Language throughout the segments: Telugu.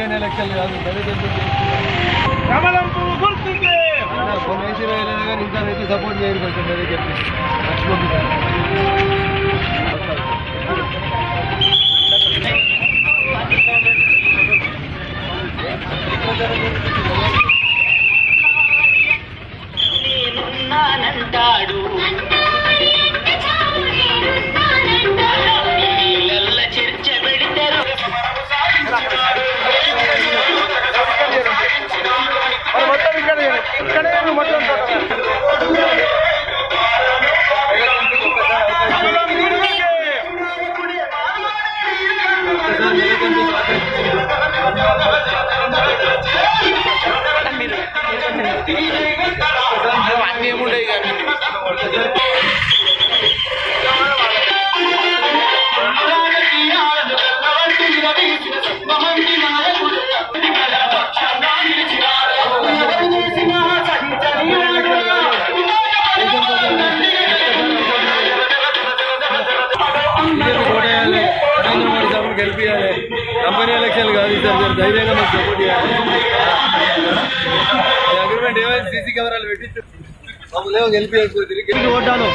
జెన్యున్ ఎలక్షన్ కాదు వేసి వేయలేదు కానీ ఇంకా రైతు సపోర్ట్ చేయరు కొంచెం మీరే చెప్పి మర్చిపోతున్నారు అన్నీ ఏముండయి కానీ. కంపెనీ ఎలక్షన్లు కాదు సార్ మీరు ధైర్యంగా మాకు సపోర్ట్ చేయాలి. అగ్రిమెంట్ ఏమైనా సీసీ కెమెరాలు పెట్టి మమ్మల్ని ఏమో గెలిపించకపోతే తిరిగి. ఓటాను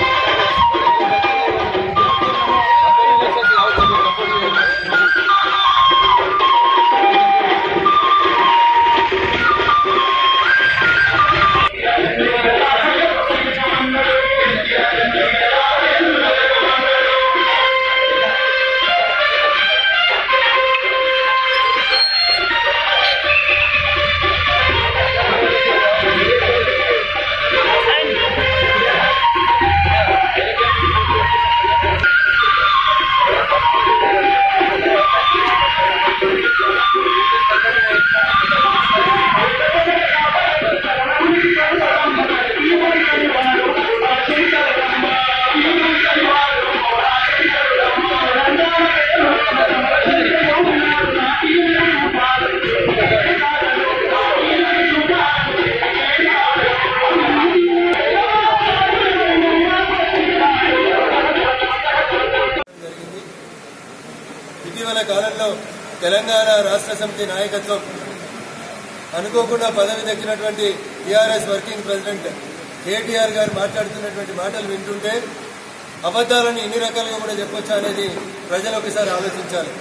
తెలంగాణ రాష్ట్ర సమితి నాయకత్వం అనుకోకుండా పదవి దక్కినటువంటి టీఆర్ఎస్ వర్కింగ్ ప్రెసిడెంట్ కేటీఆర్ గారు మాట్లాడుతున్నటువంటి మాటలు వింటుంటే అబద్దాలను ఎన్ని రకాలుగా కూడా చెప్పొచ్చా అనేది ప్రజలు ఒకసారి ఆలోచించాలి.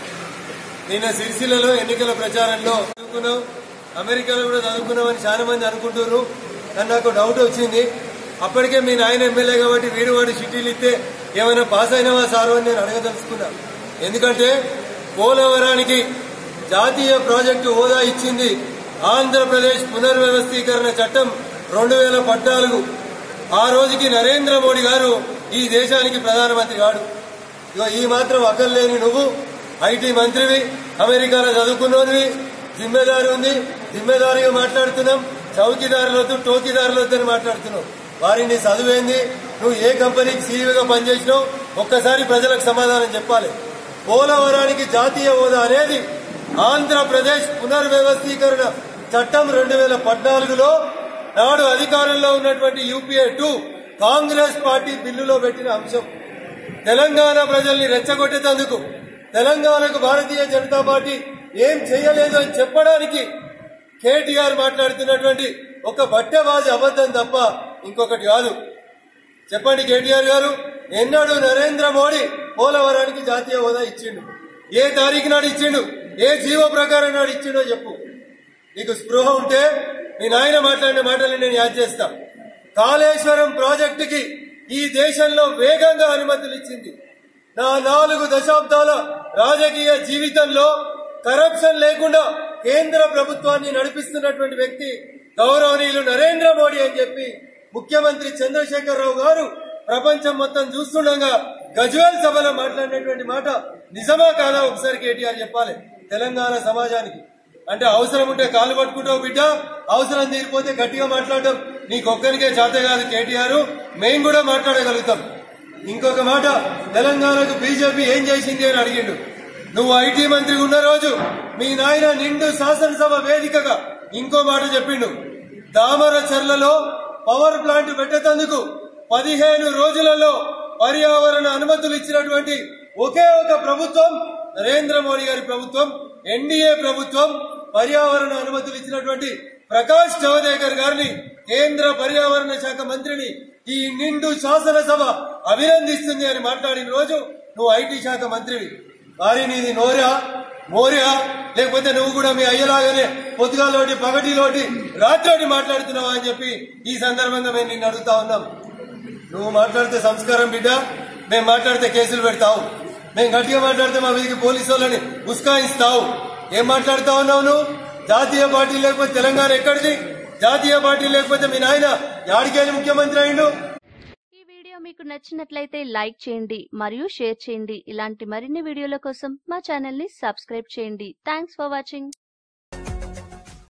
నిన్న సిరిసిల్లలో ఎన్నికల ప్రచారంలో చదువుకున్నావు అమెరికాలో కూడా చదువుకున్నామని చాలా మంది అనుకుంటున్నారు. కానీ నాకు డౌట్ వచ్చింది. అప్పటికే మీ నాయన ఎమ్మెల్యే కాబట్టి వీరు వాడు సిటీలు ఇస్తే ఏమైనా పాస్ అయినావా సారు అని నేను అడగదలుచుకున్నా. ఎందుకంటే పోలవరానికి జాతీయ ప్రాజెక్టు హోదా ఇచ్చింది ఆంధ్రప్రదేశ్ పునర్వ్యవస్థీకరణ చట్టం రెండు వేల పద్నాలుగు. ఆ రోజుకి నరేంద్ర మోడీ గారు ఈ దేశానికి ప్రధానమంత్రి కాడు. ఇగో ఈ మాత్రం అక్కర్లేని నువ్వు ఐటీ మంత్రివి అమెరికాలో చదువుకున్నోనివి జిమ్మెదారి ఉంది జిమ్మెదారిగా మాట్లాడుతున్నాం చౌకీదారులతో టోకీదారులతో మాట్లాడుతున్నావు. వారిని చదువేంది నువ్వు ఏ కంపెనీకి సీఈఓగా పనిచేసినావు ఒక్కసారి ప్రజలకు సమాధానం చెప్పాలి. పోలవరానికి జాతీయ హోదా అనేది ఆంధ్రప్రదేశ్ పునర్వ్యవస్థీకరణ చట్టం రెండు వేల పద్నాలుగులో నాడు అధికారంలో ఉన్నటువంటి యూపీఏ టూ కాంగ్రెస్ పార్టీ బిల్లులో పెట్టిన అంశం. తెలంగాణ ప్రజల్ని రెచ్చగొట్టేటందుకు తెలంగాణకు భారతీయ జనతా పార్టీ ఏం చేయలేదు అని చెప్పడానికి కేటీఆర్ మాట్లాడుతున్నటువంటి ఒక బట్టబాజీ అబద్ధం తప్ప ఇంకొకటి కాదు. చెప్పండి కేటీఆర్ గారు ఎన్నడూ నరేంద్ర మోడీ పోలవరానికి జాతీయ హోదా ఇచ్చిండు. ఏ తారీఖు నాడు ఇచ్చిండు? ఏ జీవో ప్రకారం నాడు ఇచ్చిండో చెప్పు. నీకు స్పృహ ఉంటే మీ నాయన మాట్లాడిన మాటలు నేను యాద్ చేస్తా. కాళేశ్వరం ప్రాజెక్టుకి ఈ దేశంలో వేగంగా అనుమతులు ఇచ్చింది. నా నాలుగు దశాబ్దాల రాజకీయ జీవితంలో కరప్షన్ లేకుండా కేంద్ర ప్రభుత్వాన్ని నడిపిస్తున్నటువంటి వ్యక్తి గౌరవనీయులు నరేంద్ర మోడీ అని చెప్పి ముఖ్యమంత్రి చంద్రశేఖరరావు గారు ప్రపంచం మొత్తం చూస్తుండగా గజ్వేల్ సభలో మాట్లాడినటువంటి మాట నిజమా కాదా ఒకసారి కేటీఆర్ చెప్పాలి. తెలంగాణ సమాజానికి. అంటే అవసరం ఉంటే కాలు పట్టుకుంటావు బిడ్డ అవసరం తీరిపోతే గట్టిగా మాట్లాడటం నీకొక్కరికే చేత కాదు కేటీఆర్ మేము కూడా మాట్లాడగలుగుతాం. ఇంకొక మాట తెలంగాణకు బీజేపీ ఏం చేసింది అని అడిగిండు. నువ్వు ఐటీ మంత్రి ఉన్న రోజు మీ నాయన నిండు శాసనసభ వేదికగా ఇంకో మాట చెప్పిండు. దామర చర్లలో పవర్ ప్లాంట్ పెట్టేందుకు పదిహేను రోజులలో పర్యావరణ అనుమతులు ఇచ్చినటువంటి ఒకే ఒక ప్రభుత్వం నరేంద్ర మోడీ గారి ప్రభుత్వం ఎన్డీఏ ప్రభుత్వం పర్యావరణ అనుమతులు ఇచ్చినటువంటి ప్రకాష్ జవదేకర్ గారిని కేంద్ర పర్యావరణ శాఖ మంత్రిని ఈ నిండు శాసనసభ అభినందిస్తుంది అని మాట్లాడిన రోజు నువ్వు ఐటీ శాఖ మంత్రివి. వారి నీది నోరా మోరియా లేకపోతే నువ్వు కూడా మీ అయ్యలాగానే పొద్దుగాలోటి పగటిలోటి రాత్రి మాట్లాడుతున్నావా అని చెప్పి ఈ సందర్భంగా మేము నిన్ను అడుగుతా ఉన్నాం. నువ్వు మాట్లాడితే సంస్కారం బిడ్డ. మేము మాట్లాడితే కేసులు పెడతావు. మేము గట్టిగా మాట్లాడితే మా వీరికి పోలీసు వాళ్ళని ఉస్కాయిస్తావు. ఏం మాట్లాడుతా ఉన్నావు నువ్వు? జాతీయ పార్టీ లేకపోతే తెలంగాణ ఎక్కడిది? జాతీయ పార్టీ లేకపోతే మీ నాయన యాడికెళ్ళి ముఖ్యమంత్రి అయిండు? ఈ వీడియో మీకు నచ్చినట్లయితే లైక్ చేయండి మరియు షేర్ చేయండి. ఇలాంటి మరిన్ని వీడియోల కోసం మా ఛానల్ని సబ్స్క్రైబ్ చేయండి. Thanks for watching.